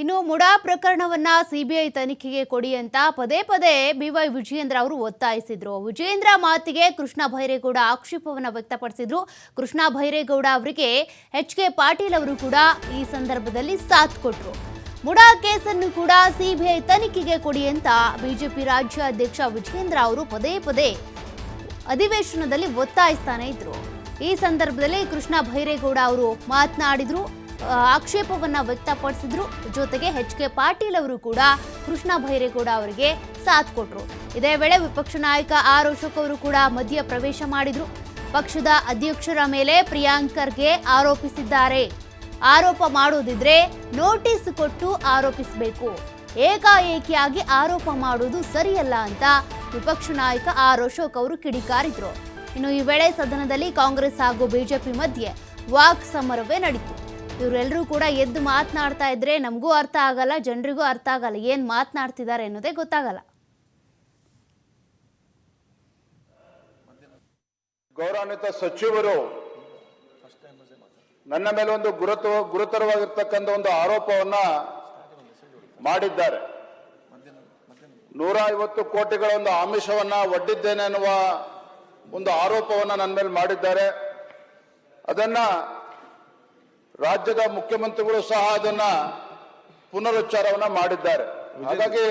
ಇನ್ನು ಮುಡಾ ಪ್ರಕರಣವನ್ನ ಸಿಬಿಐ ತನಿಖೆಗೆ ಕೊಡಿ ಅಂತ ಪದೇ ಪದೇ ಬಿವೈ ವಿಜಯೇಂದ್ರ ಅವರು ಒತ್ತಾಯಿಸಿದ್ರು. ವಿಜಯೇಂದ್ರ ಮಾತಿಗೆ ಕೃಷ್ಣ ಭೈರೇಗೌಡ ಆಕ್ಷೇಪವನ್ನ ವ್ಯಕ್ತಪಡಿಸಿದ್ರು. ಕೃಷ್ಣ ಭೈರೇಗೌಡ ಅವರಿಗೆ ಎಚ್ ಕೆ ಪಾಟೀಲ್ ಅವರು ಕೂಡ ಈ ಸಂದರ್ಭದಲ್ಲಿ ಸಾಥ್ ಕೊಟ್ರು. ಮುಡಾ ಕೇಸನ್ನು ಕೂಡ ಸಿಬಿಐ ತನಿಖೆಗೆ ಕೊಡಿ ಅಂತ ಬಿಜೆಪಿ ರಾಜ್ಯಾಧ್ಯಕ್ಷ ವಿಜಯೇಂದ್ರ ಅವರು ಪದೇ ಪದೇ ಅಧಿವೇಶನದಲ್ಲಿ ಒತ್ತಾಯಿಸ್ತಾನೆ ಇದ್ರು. ಈ ಸಂದರ್ಭದಲ್ಲಿ ಕೃಷ್ಣ ಭೈರೇಗೌಡ ಅವರು ಮಾತನಾಡಿದ್ರು. ಆಕ್ಷೇಪವನ್ನ ವ್ಯಕ್ತಪಡಿಸಿದ್ರು. ಜೊತೆಗೆ ಎಚ್ ಕೆ ಪಾಟೀಲ್ ಅವರು ಕೂಡ ಕೃಷ್ಣ ಭೈರೇಗೌಡ ಅವರಿಗೆ ಸಾಥ್ ಕೊಟ್ರು. ಇದೇ ವೇಳೆ ವಿಪಕ್ಷ ನಾಯಕ ಆರ್ ಅಶೋಕ್ ಅವರು ಕೂಡ ಮಧ್ಯ ಪ್ರವೇಶ ಮಾಡಿದ್ರು. ಪಕ್ಷದ ಅಧ್ಯಕ್ಷರ ಮೇಲೆ ಪ್ರಿಯಾಂಕರ್ಗೆ ಆರೋಪಿಸಿದ್ದಾರೆ. ಆರೋಪ ಮಾಡೋದಿದ್ರೆ ನೋಟಿಸ್ ಕೊಟ್ಟು ಆರೋಪಿಸಬೇಕು. ಏಕಾಏಕಿಯಾಗಿ ಆರೋಪ ಮಾಡುವುದು ಸರಿಯಲ್ಲ ಅಂತ ವಿಪಕ್ಷ ನಾಯಕ ಆರ್ ಅಶೋಕ್ ಅವರು ಕಿಡಿಕಾರಿದ್ರು. ಇನ್ನು ಈ ವೇಳೆ ಸದನದಲ್ಲಿ ಕಾಂಗ್ರೆಸ್ ಹಾಗೂ ಬಿಜೆಪಿ ಮಧ್ಯೆ ವಾಕ್ ಸಮರವೇ ನಡೀತು. ಇವರೆಲ್ಲರೂ ಕೂಡ ಎದ್ದು ಮಾತನಾಡ್ತಾ ಇದ್ರೆ ನಮಗೂ ಅರ್ಥ ಆಗಲ್ಲ, ಜನರಿಗೂ ಅರ್ಥ ಆಗಲ್ಲ, ಏನು ಮಾತನಾಡ್ತಿದ್ದಾರೆ ಅನ್ನೋದೇ ಗೊತ್ತಾಗಲ್ಲ. ಗೌರವಾನ್ವಿತ ಸಚಿವರು ನನ್ನ ಮೇಲೆ ಒಂದು ಗುರುತು ಗುರುತರವಾಗಿರ್ತಕ್ಕಂಥ ಒಂದು ಆರೋಪವನ್ನ ಮಾಡಿದ್ದಾರೆ. ನೂರ ಐವತ್ತು ಕೋಟಿಗಳ ಒಂದು ಆಮಿಷವನ್ನ ಒಡ್ಡಿದ್ದೇನೆ ಅನ್ನುವ ಒಂದು ಆರೋಪವನ್ನ ನನ್ನ ಮೇಲೆ ಮಾಡಿದ್ದಾರೆ. ಅದನ್ನ ರಾಜ್ಯದ ಮುಖ್ಯಮಂತ್ರಿಗಳು ಸಹ ಅದನ್ನ ಪುನರುಚ್ಚಾರವನ್ನ ಮಾಡಿದ್ದಾರೆ. ಹಾಗಾಗಿ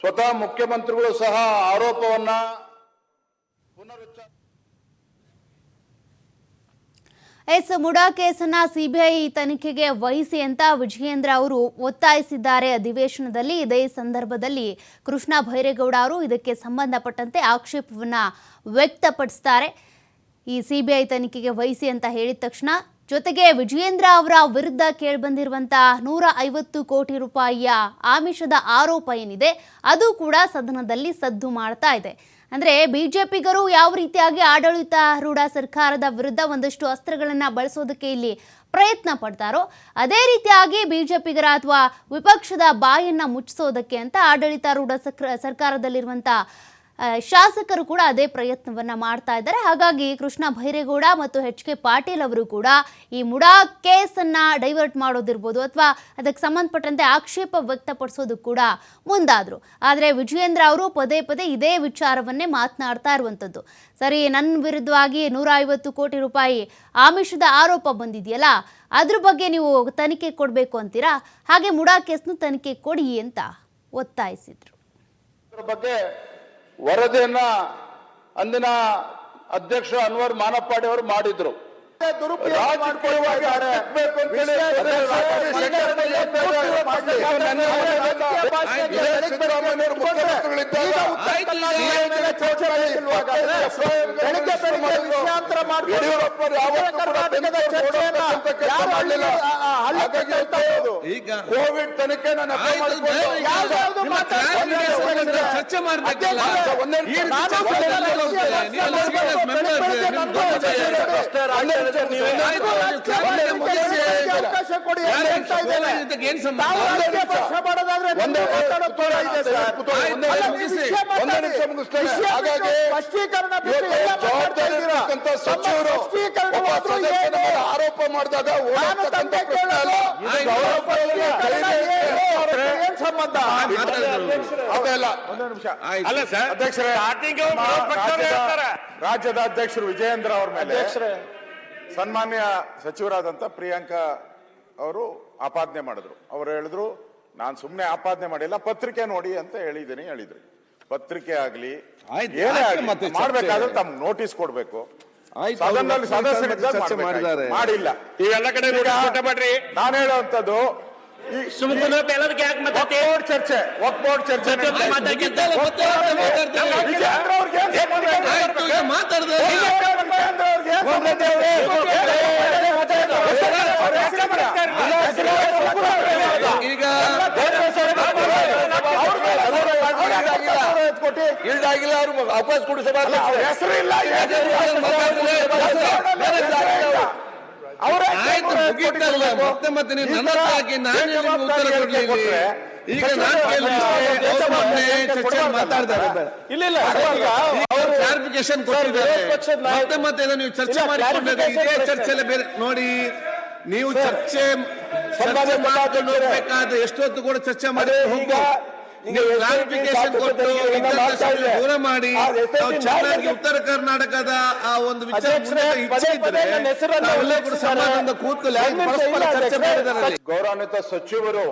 ಸ್ವತಃ ಮುಖ್ಯಮಂತ್ರಿಗಳು ಸಹ ಆರೋಪವನ್ನ ಪುನರುಚ್ಚಾರ ಎಸ್ ಮುಡಾ ಕೇಸನ್ನ ಸಿಬಿಐ ತನಿಖೆಗೆ ವಹಿಸಿ ಅಂತ ವಿಜಯೇಂದ್ರ ಅವರು ಒತ್ತಾಯಿಸಿದ್ದಾರೆ. ಅಧಿವೇಶನದಲ್ಲಿ ಇದೇ ಸಂದರ್ಭದಲ್ಲಿ ಕೃಷ್ಣ ಭೈರೇಗೌಡ ಅವರು ಇದಕ್ಕೆ ಸಂಬಂಧಪಟ್ಟಂತೆ ಆಕ್ಷೇಪವನ್ನ ವ್ಯಕ್ತಪಡಿಸ್ತಾರೆ. ಈ ಸಿಬಿಐ ತನಿಖೆಗೆ ವಹಿಸಿ ಅಂತ ಹೇಳಿದ ತಕ್ಷಣ ಜೊತೆಗೆ ವಿಜಯೇಂದ್ರ ಅವರ ವಿರುದ್ಧ ಕೇಳಿಬಂದಿರುವಂತಹ ನೂರ ಐವತ್ತು ಕೋಟಿ ರೂಪಾಯಿಯ ಆಮಿಷದ ಆರೋಪ ಏನಿದೆ, ಅದು ಕೂಡ ಸದನದಲ್ಲಿ ಸದ್ದು ಮಾಡ್ತಾ ಇದೆ. ಅಂದ್ರೆ ಬಿಜೆಪಿಗರು ಯಾವ ರೀತಿಯಾಗಿ ಆಡಳಿತಾರೂಢ ಸರ್ಕಾರದ ವಿರುದ್ಧ ಒಂದಷ್ಟು ಅಸ್ತ್ರಗಳನ್ನು ಬಳಸೋದಕ್ಕೆ ಇಲ್ಲಿ ಪ್ರಯತ್ನ ಪಡ್ತಾರೋ, ಅದೇ ರೀತಿಯಾಗಿ ಬಿಜೆಪಿಗರ ಅಥವಾ ವಿಪಕ್ಷದ ಬಾಯನ್ನ ಮುಚ್ಚಿಸೋದಕ್ಕೆ ಅಂತ ಆಡಳಿತಾರೂಢ ಸರ್ಕಾರದಲ್ಲಿರುವಂಥ ಶಾಸಕರು ಕೂಡ ಅದೇ ಪ್ರಯತ್ನವನ್ನ ಮಾಡ್ತಾ ಇದ್ದಾರೆ. ಹಾಗಾಗಿ ಕೃಷ್ಣ ಭೈರೇಗೌಡ ಮತ್ತು ಎಚ್ ಕೆ ಪಾಟೀಲ್ ಅವರು ಕೂಡ ಈ ಮುಡಾ ಕೇಸನ್ನ ಡೈವರ್ಟ್ ಮಾಡೋದಿರ್ಬೋದು ಅಥವಾ ಅದಕ್ಕೆ ಸಂಬಂಧಪಟ್ಟಂತೆ ಆಕ್ಷೇಪ ವ್ಯಕ್ತಪಡಿಸೋದು ಕೂಡ ಮುಂದಾದ್ರು. ಆದರೆ ವಿಜಯೇಂದ್ರ ಅವರು ಪದೇ ಪದೇ ಇದೇ ವಿಚಾರವನ್ನೇ ಮಾತನಾಡ್ತಾ ಇರುವಂಥದ್ದು. ಸರಿ ನನ್ನ ವಿರುದ್ಧವಾಗಿ ನೂರ ಐವತ್ತು ಕೋಟಿ ರೂಪಾಯಿ ಆಮಿಷದ ಆರೋಪ ಬಂದಿದೆಯಲ್ಲ, ಅದ್ರ ಬಗ್ಗೆ ನೀವು ತನಿಖೆ ಕೊಡಬೇಕು ಅಂತೀರಾ? ಹಾಗೆ ಮುಡಾ ಕೇಸ್ನು ತನಿಖೆ ಕೊಡಿ ಅಂತ ಒತ್ತಾಯಿಸಿದ್ರು. ಬಗ್ಗೆ ವರದಿಯನ್ನ ಅಂದಿನ ಅಧ್ಯಕ್ಷ ಅನ್ವರ್ ಮಾನಪ್ಪಾಡಿ ಅವರು ಮಾಡಿದ್ರು. ಈಗ ಕೋವಿಡ್ ತನಿಖೆ ನಾನು ಆಯ್ತು, ಬೇರೆ ನಿಮ್ಮ ಕ್ಲಾರಿಫಿಕೇಶನ್ ಸಂಬಂಧ ಚರ್ಚೆ ಮಾಡ್ಬೇಕಲ್ಲ. ಒಂದೇ ಈ ನಿಮಿಷ. ಕೊಡಿ ಸ್ಪಷ್ಟೀಕರಣ ಆರೋಪ ಮಾಡಿದಾಗ ಸಂಬಂಧ? ರಾಜ್ಯದ ರಾಜ್ಯದ ಅಧ್ಯಕ್ಷರು ವಿಜಯೇಂದ್ರ ಅವ್ರ ಮೇಲೆ ಅಧ್ಯಕ್ಷರೇ. ಸನ್ಮಾನ್ಯ ಸಚಿವರಾದಂತ ಪ್ರಿಯಾಂಕಾ ಅವರು ಆಪಾದನೆ ಮಾಡಿದ್ರು. ಅವ್ರು ಹೇಳಿದ್ರು ನಾನು ಸುಮ್ಮನೆ ಆಪಾದನೆ ಮಾಡಿಲ್ಲ ಪತ್ರಿಕೆ ನೋಡಿ ಅಂತ ಹೇಳಿದ್ದೀನಿ ಹೇಳಿದ್ರು. ಪತ್ರಿಕೆ ಆಗ್ಲಿ ಆಯ್ತು, ಏನೇ ಆಗ್ಲಿ. ಮಾಡ್ಬೇಕಾದ್ರೆ ತಮ್ಗೆ ನೋಟಿಸ್ ಕೊಡ್ಬೇಕು. ಮಾಡಿಲ್ಲ. ಇವೆಲ್ಲ ಕಡೆ ನಾನು ಹೇಳುವಂತದ್ದು ಈ- ಸುಮ್ಮನೆ ಎಲ್ಲದಕ್ಕೆ ಮತ್ತೆ ಮಾತಾಡ್ತಿ? ವಕ್ಫ್ ಬೋರ್ಡ್ ಚರ್ಚೆ ವಕ್ಫ್ ಬೋರ್ಡ್ ಚರ್ಚೆ ನಡೀತಾ ಕೋಟಿ ಇಲ್ಲ ಆಗಿಲ್ಲ ಅವ್ರು ಅವಕಾಶ ಕೊಡಿ ಸಭಾ ಹೆಸರು ಇಲ್ಲ ಅವರ? ಮತ್ತೆ ಮತ್ತೆ ಹಾಕಿ ನಾನು ಈಗ ಚರ್ಚೆ ಇಲ್ಲ ಇಲ್ಲ ಅವರು ಕ್ಲಾರಿಫಿಕೇಶನ್ ಮತ್ತೆ ಮತ್ತೆ ನೀವು ಚರ್ಚೆ ಮಾಡಿಕೊಂಡಿದ್ದೆ ಇದೇ ಬೇರೆ ನೋಡಿ ನೀವು ಚರ್ಚೆ ಚರ್ಚೆ ಮಾತಾಡಬೇಕಾದ ಎಷ್ಟೊತ್ತು ಕೂಡ ಚರ್ಚೆ ಮಾಡಿ ಹೋಗ್ಬೋದು ದೂರ ಮಾಡಿ ಚೆನ್ನಾಗಿ ಉತ್ತರ ಕರ್ನಾಟಕದ ಆ ಒಂದು ವಿಚಾರ ಕೂತ್ಕೊಳ್ಳಿ. ಗೌರವಾನ್ವಿತ ಸಚಿವರು